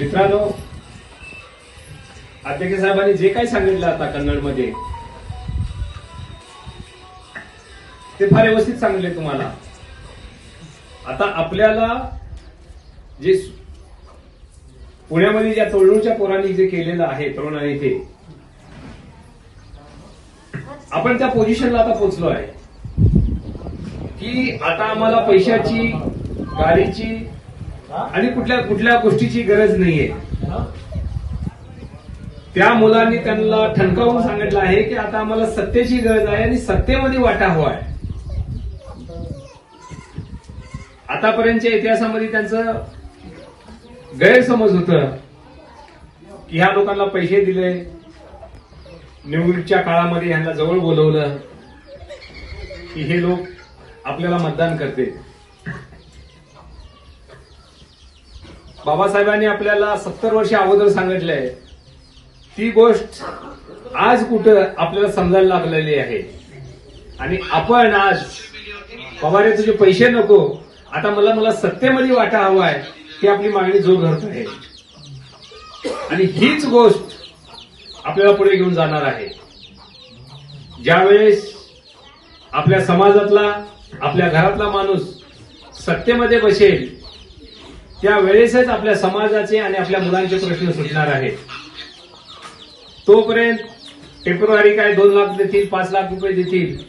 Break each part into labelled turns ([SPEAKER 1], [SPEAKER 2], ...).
[SPEAKER 1] मित्रांनो अध्यक्ष साहेबांनी जे काही सांगितलं आता कन्नडमध्ये ते फार व्यवस्थित सांगितले तुम्हाला. आता आपल्याला जे पुण्यामध्ये ज्या तरुणच्या पोरांनी जे केलेलं आहे तरुणांनी ते आपण त्या पोझिशनला आता पोहोचलो आहे. की आता आम्हाला पैशाची गाडीची आणि कुठल्या कुठल्या गोष्टीची गरज नाहीये. त्या मुलांनी त्यांना ठणकावून सांगितलं आहे की आता आम्हाला सत्तेची गरज आहे आणि सत्तेमध्ये वाटा हवा आहे आतापर्यंतच्या इतिहासामध्ये त्यांचं गैरसमज होत की ह्या लोकांना पैसे दिले निवडणुकीच्या काळामध्ये ह्यांना जवळ बोलवलं की हे लोक आपल्याला मतदान करते बाबासाहेबांनी आपल्याला सत्तर वर्ष अगोदर सांगितलंय ती गोष्ट आज कुठं आपल्याला समजायला लागलेली आहे. आणि आपण आज बाबा रे तुझे पैसे नको. आता मला मला सत्तेमध्ये वाटा आहे ही आपली मागणी जोर धरत आहे. आणि हीच गोष्ट आपल्याला पुढे घेऊन जाणार आहे. ज्यावेळेस आपल्या समाजातला आपल्या घरातला माणूस सत्तेमध्ये बसेल त्यावेळेसच आपल्या समाजाचे आणि आपल्या मुलांचे प्रश्न सुटणार आहेत. तोपर्यंत टेम्पोररी काय दोन लाख देतील पाच लाख रुपये देतील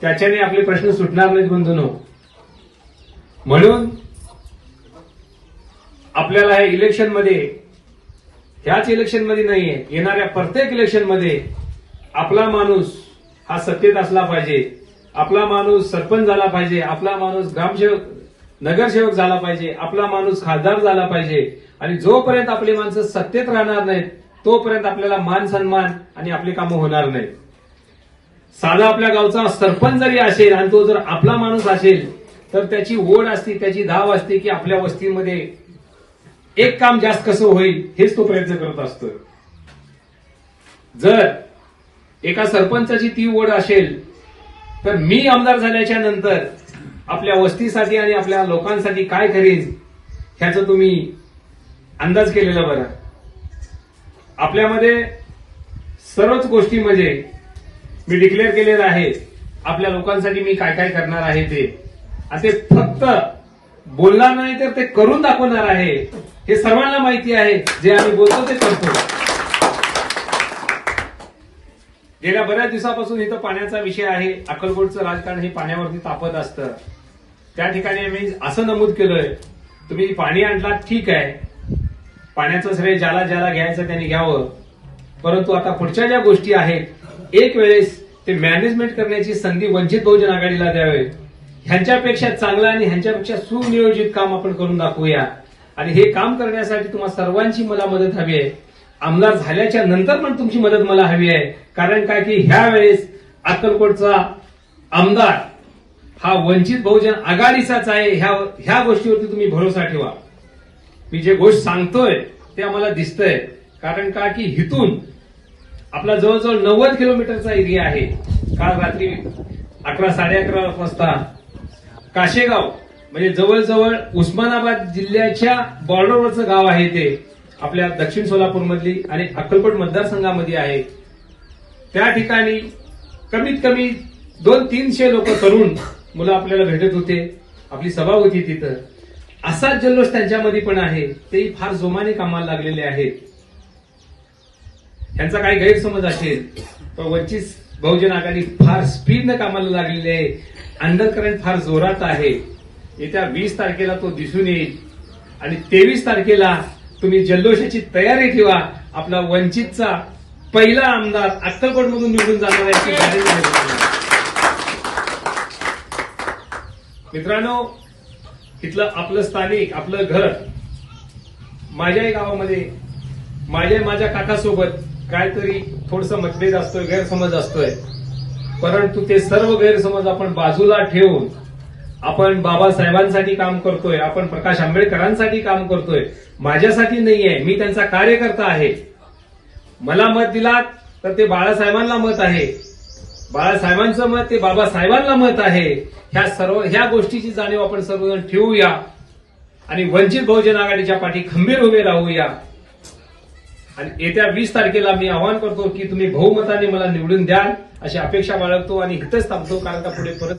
[SPEAKER 1] त्याच्याने आपले प्रश्न सुटणार नाहीत बंधूनो. म्हणून आपल्याला हे इलेक्शनमध्ये ह्याच इलेक्शनमध्ये नाहीये येणाऱ्या प्रत्येक इलेक्शनमध्ये आपला माणूस हा सत्तेत असला पाहिजे. आपला माणूस सरपंच झाला पाहिजे आपला माणूस ग्रामसेवक नगरसेवक झाला पाहिजे आपला माणूस खासदार झाला पाहिजे आणि जोपर्यंत आपली माणसं सत्तेत राहणार नाहीत तोपर्यंत आपल्याला मान सन्मान आणि आपली कामं होणार नाहीत. साधा आपल्या गावचा सरपंच जरी असेल आणि तो जर आपला माणूस असेल तर त्याची ओढ असते त्याची धाव असते की आपल्या वस्तीमध्ये एक काम जास्त कसं होईल हेच तो प्रयत्न करत असतो. जर एका सरपंचाची ती ओढ असेल तर मी आमदार झाल्याच्यानंतर आपल्या वस्तीसाठी आणि आपल्या लोकांसाठी काय करीन ह्याचा तुम्ही अंदाज केलेला बरा. आपल्यामध्ये सर्वच गोष्टी म्हणजे मी डिक्लेअर केलेलं आहे आपल्या लोकांसाठी मी काय काय करणार आहे ते. असे ते फक्त बोलणार नाही तर ते करून दाखवणार आहे. हे सर्वांना माहिती आहे जे आम्ही बोलतो ते करतो. गेल्या बऱ्याच दिवसापासून इथं पाण्याचा विषय आहे. अक्कलकोटचं राजकारण हे पाण्यावरती तापत असतं. त्या ठिकाणी आम्ही असं नमूद केलंय तुम्ही पाणी आणलात ठीक आहे. पाण्याचं श्रेय ज्याला ज्याला घ्यायचं त्यांनी घ्यावं. परंतु आता पुढच्या ज्या गोष्टी आहेत एक वेळेस ते मॅनेजमेंट करण्याची संधी वंचित बहुजन आघाडीला द्यावे. ह्यांच्यापेक्षा चांगलं आणि ह्यांच्यापेक्षा सुनियोजित काम आपण करून दाखवूया. आणि हे काम करण्यासाठी तुम्हा सर्वांची मला मदत हवी आहे. आमदार झाल्याच्यानंतर पण तुमची मदत मला हवी आहे. कारण काय की ह्या वेळेस अक्कलकोटचा आमदार हा वंचित बहुजन आघाडीचाच आहे. ह्या ह्या गोष्टीवरती तुम्ही भरोसा ठेवा. मी जे गोष्ट सांगतोय ते आम्हाला दिसतंय. कारण का की हिथून आपला जवळजवळ नव्वद किलोमीटरचा एरिया आहे. काल रात्री अकरा साडे अकरा वाजता काशेगाव म्हणजे जवळजवळ उस्मानाबाद जिल्ह्याच्या बॉर्डरवरचं गाव आहे ते. आपल्या दक्षिण सोलापूरमधली आणि अक्कलकोट मतदारसंघामध्ये आहे. त्या ठिकाणी कमीत कमी दोन तीनशे लोक तरुण मुलं आपल्याला भेटत होते आपली सभा होती तिथं. असाच जल्लोष त्यांच्यामध्ये पण आहे तेही फार जोमाने कामाला लागलेले आहेत. त्यांचा काही गैरसमज असेल पण वंचित बहुजन आघाडी फार स्पीडनं कामाला लागलेली आहे. अंडर करंट फार जोरात आहे. येत्या वीस तारखेला तो दिसून येईल. आणि तेवीस तारखेला तुम्ही जल्लोषाची तयारी ठेवा. आपला वंचितचा पहिला आमदार अक्कलकोटमधून निवडून जाणार आहे याची guarantee आहे तुम्हाला. मित्रांनो इथलं आपलं स्थानिक आपलं घर माझ्याही गावामध्ये माझ्या माझ्या काकासोबत काहीतरी थोडस मतभेद असतोय गैरसमज असतोय. परंतु ते सर्व गैरसमज आपण बाजूला ठेवून आपण बाबासाहेबांसाठी काम करतोय आपण प्रकाश आंबेडकरांसाठी काम करतोय. माझ्यासाठी नाहीये मी त्यांचा कार्यकर्ता आहे. मला मत दिलात तर ते बाळासाहेबांना मत आहे. बाळासाहेबांचं मत ते बाबासाहेबांना मत आहे. ह्या सर्व ह्या गोष्टीची जाणीव आपण सर्वजण ठेवूया. आणि वंचित बहुजन आघाडीच्या पाठी खंबीर उभे राहूया. आणि येत्या वीस तारखेला मी आवाहन करतो की तुम्ही बहुमताने मला निवडून द्याल अशी अपेक्षा बाळगतो आणि इथंच थांबतो कारण का पुढे परत